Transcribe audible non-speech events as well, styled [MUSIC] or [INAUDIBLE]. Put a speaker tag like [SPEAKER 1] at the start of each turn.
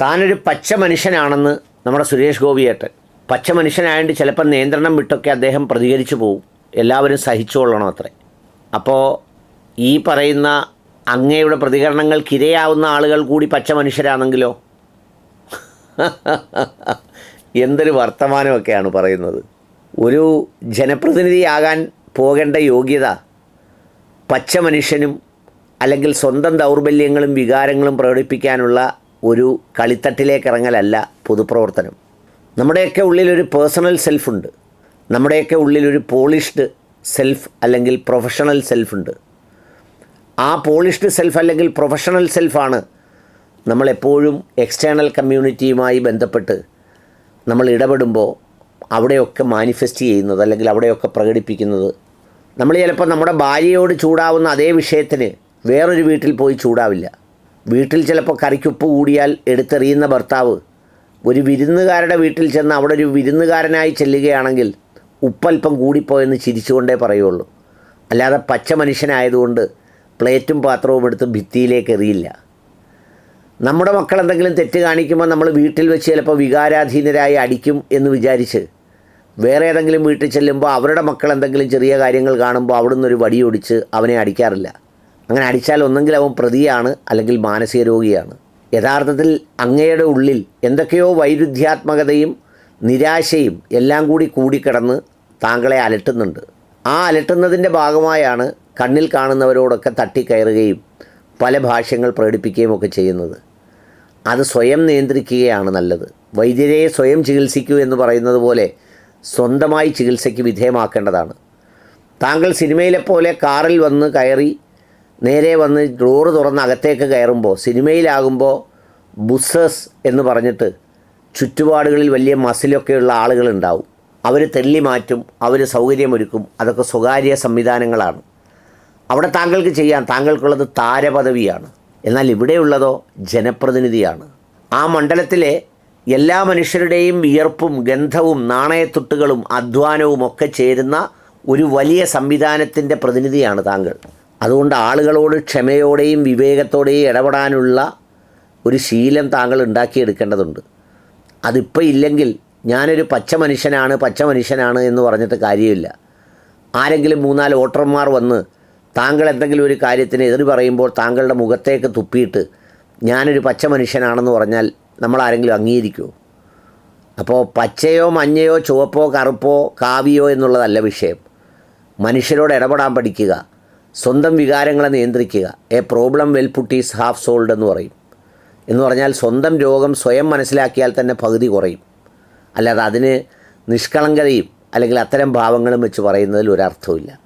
[SPEAKER 1] താനൊരു പച്ച മനുഷ്യനാണെന്ന് നമ്മുടെ സുരേഷ് ഗോപിയേട്ടൻ. പച്ച മനുഷ്യനായതുകൊണ്ട് ചിലപ്പോൾ നിയന്ത്രണം വിട്ടൊക്കെ അദ്ദേഹം പ്രതികരിച്ചു പോവും. എല്ലാവരും സഹിച്ചുകൊള്ളണം അത്രേ. അപ്പോൾ ഈ പറയുന്ന അങ്ങയുടെ പ്രതികരണങ്ങൾക്ക് ഇരയാവുന്ന ആളുകൾ കൂടി പച്ച മനുഷ്യരാണെങ്കിലോ? [LAUGHS] എന്തൊരു വർത്തമാനമൊക്കെയാണ് പറയുന്നത്. ഒരു ജനപ്രതിനിധിയാകാൻ പോകേണ്ട യോഗ്യത പച്ച മനുഷ്യനും അല്ലെങ്കിൽ സ്വന്തം ദൗർബല്യങ്ങളും വികാരങ്ങളും പ്രകടിപ്പിക്കാനുള്ള ഒരു കളിത്തട്ടിലേക്ക് ഇറങ്ങലല്ല പൊതുപ്രവർത്തനം. നമ്മുടെയൊക്കെ ഉള്ളിലൊരു പേഴ്സണൽ സെൽഫുണ്ട് നമ്മുടെയൊക്കെ ഉള്ളിലൊരു പോളിഷ്ഡ് സെൽഫ് അല്ലെങ്കിൽ പ്രൊഫഷണൽ സെൽഫുണ്ട് ആ പോളിഷ്ഡ് സെൽഫ് അല്ലെങ്കിൽ പ്രൊഫഷണൽ സെൽഫാണ് നമ്മളെപ്പോഴും എക്സ്റ്റേണൽ കമ്മ്യൂണിറ്റിയുമായി ബന്ധപ്പെട്ട് നമ്മൾ ഇടപെടുമ്പോൾ അവിടെയൊക്കെ മാനിഫെസ്റ്റ് ചെയ്യുന്നത് അല്ലെങ്കിൽ അവിടെയൊക്കെ പ്രകടിപ്പിക്കുന്നത്. നമ്മൾ ചിലപ്പോൾ നമ്മുടെ ഭാര്യയോട് ചൂടാവുന്ന അതേ വിഷയത്തിന് വേറൊരു വീട്ടിൽ പോയി ചൂടാവില്ല. വീട്ടിൽ ചിലപ്പോൾ കറിക്കുപ്പ് കൂടിയാൽ എടുത്തെറിയുന്ന ഭർത്താവ് ഒരു വിരുന്നുകാരുടെ വീട്ടിൽ ചെന്ന് അവിടെ ഒരു വിരുന്നുകാരനായി ചെല്ലുകയാണെങ്കിൽ ഉപ്പൽപ്പം കൂടിപ്പോയെന്ന് ചിരിച്ചുകൊണ്ടേ പറയുള്ളൂ. അല്ലാതെ പച്ച മനുഷ്യനായതുകൊണ്ട് പ്ലേറ്റും പാത്രവും എടുത്ത് ഭിത്തിയിലേക്ക് എറിയില്ല. നമ്മുടെ മക്കൾ എന്തെങ്കിലും തെറ്റ് കാണിക്കുമ്പോൾ നമ്മൾ വീട്ടിൽ വെച്ച് ചിലപ്പോൾ വികാരാധീനരായി അടിക്കും എന്ന് വിചാരിച്ച് വേറെ ഏതെങ്കിലും വീട്ടിൽ ചെല്ലുമ്പോൾ അവരുടെ മക്കൾ എന്തെങ്കിലും ചെറിയ കാര്യങ്ങൾ കാണുമ്പോൾ അവിടുന്ന് ഒരു വടിയൊടിച്ച് അവനെ അടിക്കാറില്ല. അങ്ങനെ അടിച്ചാൽ ഒന്നെങ്കിൽ അവൻ പ്രതിയാണ് അല്ലെങ്കിൽ മാനസിക രോഗിയാണ്. യഥാർത്ഥത്തിൽ അങ്ങയുടെ ഉള്ളിൽ എന്തൊക്കെയോ വൈരുദ്ധ്യാത്മകതയും നിരാശയും എല്ലാം കൂടി കൂടിക്കിടന്ന് താങ്കളെ അലട്ടുന്നുണ്ട്. ആ അലട്ടുന്നതിന്റെ ഭാഗമായാണ് കണ്ണിൽ കാണുന്നവരോടൊക്കെ തട്ടിക്കയറുകയും പല ഭാഷ്യങ്ങൾ പ്രകടിപ്പിക്കുകയും ഒക്കെ ചെയ്യുന്നത്. അത് സ്വയം നിയന്ത്രിക്കുകയാണ് നല്ലത്. വൈദ്യരെ സ്വയം ചികിത്സിക്കൂ എന്ന് പറയുന്നത് പോലെ സ്വന്തമായി ചികിത്സയ്ക്ക് വിധേയമാക്കേണ്ടതാണ്. താങ്കൾ സിനിമയിലെ പോലെ കാറിൽ വന്ന് കയറി നേരെ വന്ന് ഡോറ് തുറന്ന് അകത്തേക്ക് കയറുമ്പോൾ സിനിമയിലാകുമ്പോൾ ബുസ്സസ് എന്ന് പറഞ്ഞിട്ട് ചുറ്റുപാടുകളിൽ വലിയ മസിലൊക്കെയുള്ള ആളുകളുണ്ടാവും. അവർ തെള്ളി മാറ്റും അവർ സൗകര്യമൊരുക്കും. അതൊക്കെ സ്വകാര്യ സംവിധാനങ്ങളാണ്. അവിടെ താങ്കൾക്ക് ചെയ്യാൻ താങ്കൾക്കുള്ളത് താരപദവിയാണ്. എന്നാൽ ഇവിടെയുള്ളതോ ജനപ്രതിനിധിയാണ്. ആ മണ്ഡലത്തിലെ എല്ലാ മനുഷ്യരുടെയും വിയർപ്പും ഗന്ധവും നാണയത്തുട്ടുകളും അധ്വാനവും ഒക്കെ ചേരുന്ന ഒരു വലിയ സംവിധാനത്തിന്റെ പ്രതിനിധിയാണ് താങ്കൾ. അതുകൊണ്ട് ആളുകളോട് ക്ഷമയോടെയും വിവേകത്തോടെയും ഇടപെടാനുള്ള ഒരു ശീലം താങ്കൾ ഉണ്ടാക്കിയെടുക്കേണ്ടതുണ്ട്. അതിപ്പോൾ ഇല്ലെങ്കിൽ ഞാനൊരു പച്ച മനുഷ്യനാണ് പച്ച മനുഷ്യനാണ് എന്ന് പറഞ്ഞിട്ട് കാര്യമില്ല. ആരെങ്കിലും മൂന്നാൽ വോട്ടർമാർ വന്ന് താങ്കൾ എന്തെങ്കിലും ഒരു കാര്യത്തിന് എതിർ പറയുമ്പോൾ താങ്കളുടെ മുഖത്തേക്ക് തുപ്പിയിട്ട് ഞാനൊരു പച്ച മനുഷ്യനാണെന്ന് പറഞ്ഞാൽ നമ്മൾ ആരെങ്കിലും അംഗീകരിക്കുമോ അപ്പോൾ പച്ചയോ മഞ്ഞയോ ചുവപ്പോ കറുപ്പോ കാവിയോ എന്നുള്ളതല്ല വിഷയം. മനുഷ്യരോട് ഇടപെടാൻ പഠിക്കുക. സ്വന്തം വികാരങ്ങളെ നിയന്ത്രിക്കുക. A problem well put is half solved എന്ന് പറയും. എന്ന് പറഞ്ഞാൽ സ്വന്തം രോഗം സ്വയം മനസ്സിലാക്കിയാൽ തന്നെ പകുതി കുറയും. അല്ലാതെ അതിന് നിഷ്കളങ്കതയും അല്ലെങ്കിൽ അത്തരം ഭാവങ്ങളും വെച്ച് പറയുന്നതിൽ ഒരർത്ഥവുമില്ല